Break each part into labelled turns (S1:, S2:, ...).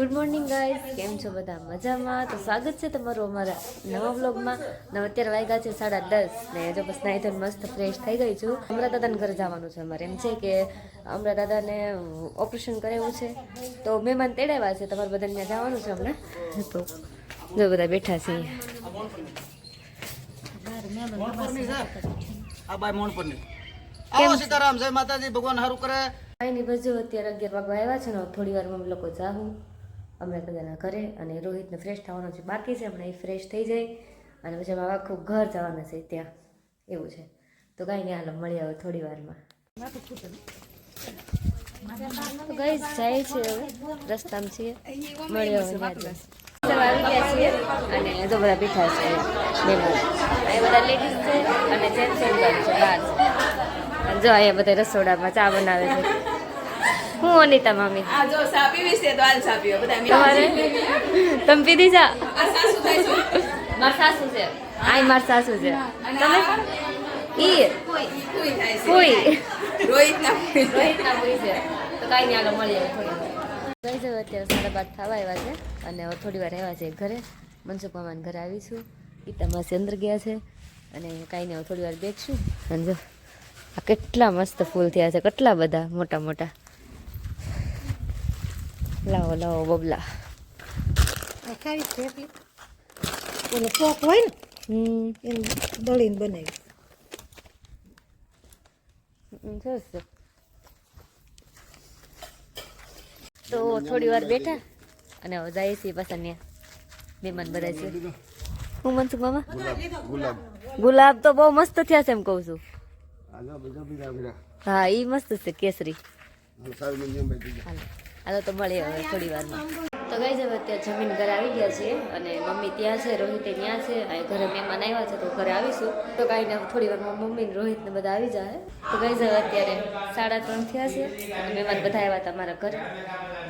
S1: Good morning guys કેમ છો બધા? મજામાં? તો સ્વાગત છે તમારું અમારા નવા વ્લોગમાં ને અત્યારે વાગ્યા છે સાડા દસ ને જો બસ નાઈ ધોઈને મસ્ત ફ્રેશ થઈ ગઈ છું. અમરા દાદાને ઘરે જવાનું છે અમારે. એમ છે કે અમરા દાદાને ઓપરેશન કરાવ્યું છે. તો મહેમાન તેડાવ્યા છે. તમારે બધાને ત્યાં જવાનું છે હમણાં? તો જો બધા બેઠા છે
S2: બાય સીતારામ જય માતાજી ભગવાન સારું કરે.
S1: કાંઈ નહીં બસ જો અત્યારે અગિયાર વાગવા આવ્યા છે ને થોડી વારમાં અમે લોકો જાહું. અમે બધાના ઘરે અને રોહિતને ફ્રેશ થવાનો છે બાકી છે, હમણાં એ ફ્રેશ થઈ જાય અને પછી અમે આખું ઘર જવાના છે ત્યાં. એવું છે. તો કાંઈ નહીં, હાલ મળી આવે થોડી વારમાં. ગઈ જાય છે હવે. રસ્તામાં છીએ. મળી આવે જ. છીએ અને જો બધા બેઠા છે. લેડીઝ છે અને બહાર જો અહીંયા બધા રસોડામાં ચા બનાવે છે. હું અનિતા મામી.
S3: આ જો સા પીવી તો હાલ સા બધા
S1: તમારે? તમે પીધી ચા
S3: સાસુ થાય છે.
S1: માર સાસુ છે. આય માર સાસુ છે. તમે? ઈ?
S3: કોઈ થાય છે.
S1: કોઈ?
S3: રોહિત ના
S1: કોઈ છે. તો કાંઈ નહીં હાલો મળી થોડી વાર. અત્યારે સાડા બાર થવા આવ્યા છે અને હવે થોડી વાર આવ્યા છે ઘરે. મનસુખ મામાને ઘરે આવીશું. ગીતા માસી અંદર ગયા છે અને કાંઈ નહીં થોડી વાર બેઠશું. અને જો આ કેટલા મસ્ત ફૂલ થયા છે કેટલા બધા મોટા મોટા. લાવો લાવો બબલા
S4: ઓલો પોપ હોય ને
S1: હમ
S4: એને દળીને બનાવી
S1: હમ, સરસ તો થોડી વાર બેઠા અને હવે જાય છે પાછા ત્યાં મહેમાન બધા છે હું મનસુખ મામા ગુલાબ તો બહુ મસ્ત થયા છે એમ કહું છું હા એ મસ્ત છે કેસરી હાલો હાલો તો મળીએ હવે થોડી વારમાં. તો ગઈ હવે અત્યારે જમીન ઘરે આવી ગયા છીએ અને મમ્મી ત્યાં છે રોહિત ત્યાં છે. અહીં ઘરે મહેમાન આવ્યા છે તો ઘરે આવીશું. તો કાંઈ ને થોડી વારમાં મમ્મી ને રોહિત ને બધા આવી જાય તો ગઈ હવે અત્યારે સાડા ત્રણ થયા છે અને મહેમાન બધા આવ્યા હતા મારા ઘરે.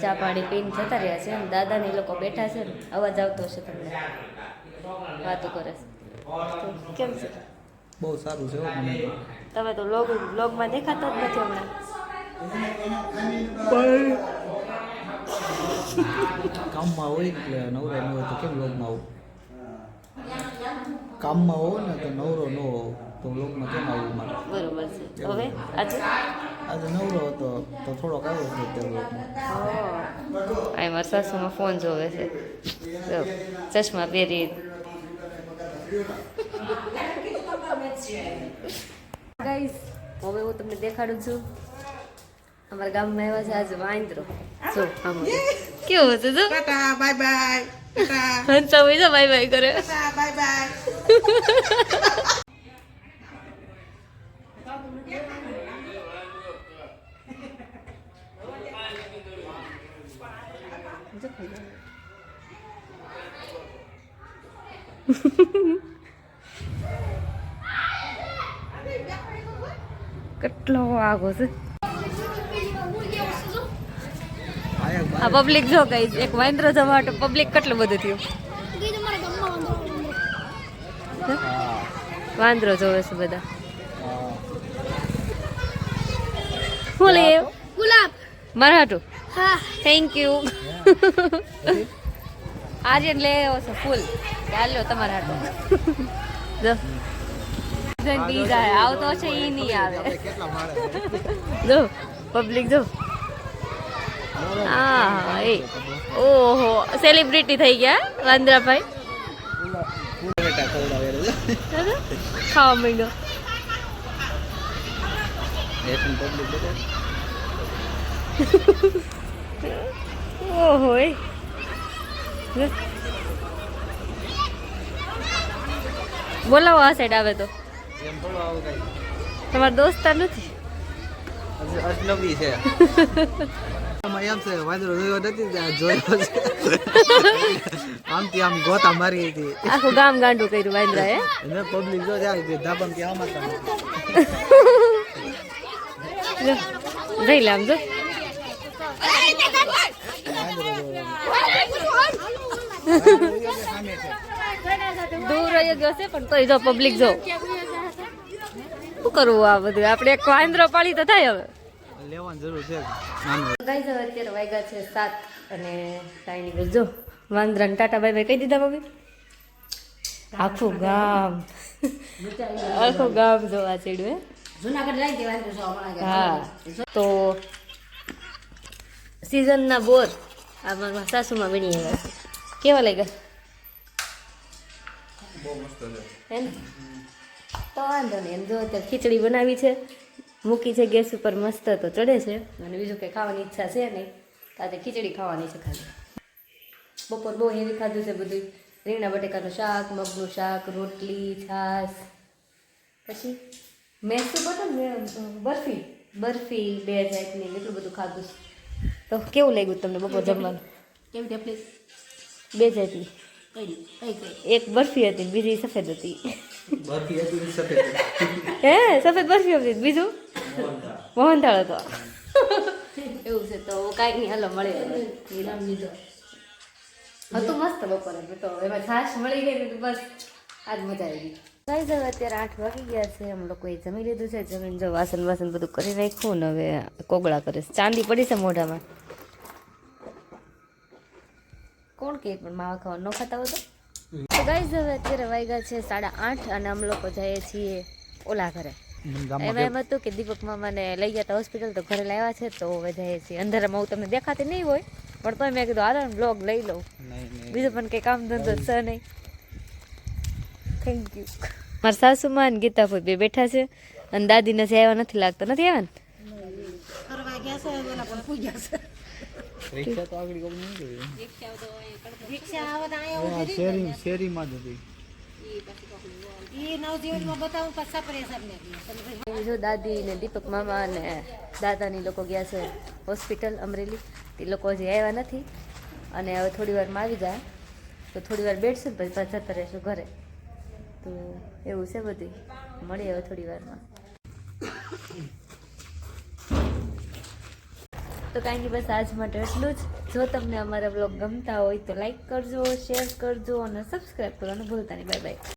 S1: ચા પાણી પીને જતા રહ્યા છે અને દાદા ને એ લોકો બેઠા છે. ને અવાજ આવતો હશે તમને. વાતો કરે છે. કેમ છે?
S2: બહુ સારું છે.
S1: તમે તો લોગ બ્લોગમાં દેખાતા જ નથી હમણાં.
S2: કામમાં હોય એટલે નવરા ન હોય તો કેમ લોગમાં આવું કામમાં હોવ ને તો નવરો ન હોવ તો લોગમાં કેમ આવવું મારે
S1: બરોબર છે તો હવે આજે
S2: આજે નવરો હતો તો થોડોક આવ્યો છે અત્યારે લોગમાં
S1: આ મારા સાસુમાં ફોન જોવે છે ચશ્મા પહેરી ગાઈસ હવે હું તમને દેખાડું છું અમારા ગામમાં એવા છે આજે વાંદરો જો આમ કેવો છે જો
S3: ટાટા બાય બાય ટાટા
S1: હંસા હોય છે બાય બાય કરે
S3: ટાટા બાય બાય
S1: કેટલો આગો છે આ પબ્લિક જો ગઈ એક વાંદરો જવા માટે પબ્લિક કેટલું બધું થયું? વાંદરો જોવે છે બધા. શું લઈ
S5: ગુલાબ.
S1: મારા
S5: હા.
S1: થેન્ક યુ આજે લઈ આવ્યો છે ફૂલ. ચાલ્યો તમારા હાટું. જો. પી આવતો છે ઈ નહીં આવે. જો પબ્લિક જો. હા, એ. ઓહો સેલિબ્રિટી થઈ ગયા, વાંદરાભાઈ. ખાવા માંડ્યો ઓહો, એ. બોલાવો આ સાઈડ આવે તો. તમારા દોસ્તાર નથી?
S2: અજનબી છે. એમ છે વાંદરો જોયો નથી જોયો છે. આમથી આમ ગોતા મારી હતી.
S1: આખું ગામ ગાંડું કર્યું વાંદરા એ
S2: એને પબ્લિક જો જાય તે ધાબામાં કે આમાં તમે
S1: જઈ લે જો. દૂર રહી ગયો છે પણ તોય જો પબ્લિક જો. શું કરવું આ બધું? આપણે એક વાંદરો પાડી તો થાય હવે.
S2: લેવાની જરૂર છે નાનું
S1: ગાઈ હવે અત્યારે વાગ્યા છે સાત અને ટાઈની બસ જો વાંદરાને ટાટા બાય બાય કહી દીધા મમ્મી. આખું ગામ. આખું ગામ જોવા ચડ્યું
S3: જુનાગઢ લઈ દેવાનું છો હમણાં
S1: હે. તો સિઝનના બોર આ મારા સાસુમાં વીણી આવ્યા છે. કેવા લાગ્યા? હે ને તો વાંધો નહીં. એમ જો અત્યારે ખીચડી બનાવી છે. મૂકી છે ગેસ ઉપર મસ્ત તો ચડે છે. અને બીજું કંઈ ખાવાની ઈચ્છા છે નહીં. આજે ખીચડી ખાવાની છે ખાલી. બપોર બહુ હેવી ખાધું છે બધું. રીંગણા બટેકાનું શાક મગનું શાક રોટલી છાશ. પછી મેં બધું બરફી. બરફી બે જાતની એટલું બધું ખાધું છે. તો કેવું લાગ્યું તમને બપોર જમવાનું?
S3: કેવી રીતે
S1: બે જાતની.
S3: કઈ કઈ કઈ?
S1: એક બરફી હતી બીજી સફેદ હતી.
S2: બરફી હતી સફેદ
S1: હે સફેદ બરફી હતી બીજું? મોહનથાળ હતો. એવું છે તો કાંઈક નહીં હલો મળે વિરામ લીધો. હતું મસ્ત બપોરે તો એમાં છાશ મળી ગઈ તો બસ આજ મજા આવી ગઈ. કઈ હવે અત્યારે આઠ વાગી ગયા છે. અમે લોકોએ જમી લીધું છે. જમીન જો વાસણ વાસણ બધું કરી નાખ્યું ને હવે કોગળા કરે છે. ચાંદી પડી છે મોઢામાં. કોણ કે પણ માવા ખાવા ન ખાતા હોય તો? તો ગાઈઝ હવે અત્યારે વાગ્યા છે સાડા આઠ અને અમે લોકો જઈએ છીએ ઓલા ઘરે. એમાં એમ હતું કે દીપક મામાને લઈ ગયા હતા હોસ્પિટલ તો ઘરે લાવ્યા છે તો હવે જઈએ છીએ અંધારામાં હું તમને દેખાતી નહીં હોય પણ તો મેં કીધું હાલો બ્લોગ લઈ લઉં. બીજું પણ કંઈ કામ ધંધો છે નહીં. થેન્ક યુ મારા સાસુમાં અને ગીતા ફૂઈ બે બેઠા છે અને દાદીને જે આવ્યા નથી લાગતો. નથી આવ્યા ને.
S2: શેરીમાં જ હતી.
S1: જો દાદી ને દીપક મામા અને દાદાની લોકો ગયા છે હોસ્પિટલ અમરેલી. એ લોકો હજી આવ્યા નથી. અને હવે થોડી વારમાં આવી જાય. તો થોડી વાર બેઠશું પછી પાછા જતા રહેશું ઘરે. તો એવું છે બધું. મળીએ હવે થોડી વારમાં. તો કાંઈ બસ આજ માટે એટલું જ. જો તમને અમારા બ્લોગ ગમતા હોય તો લાઈક કરજો શેર કરજો અને સબસ્ક્રાઈબ કરવાનું ભૂલતા નહીં. Bye bye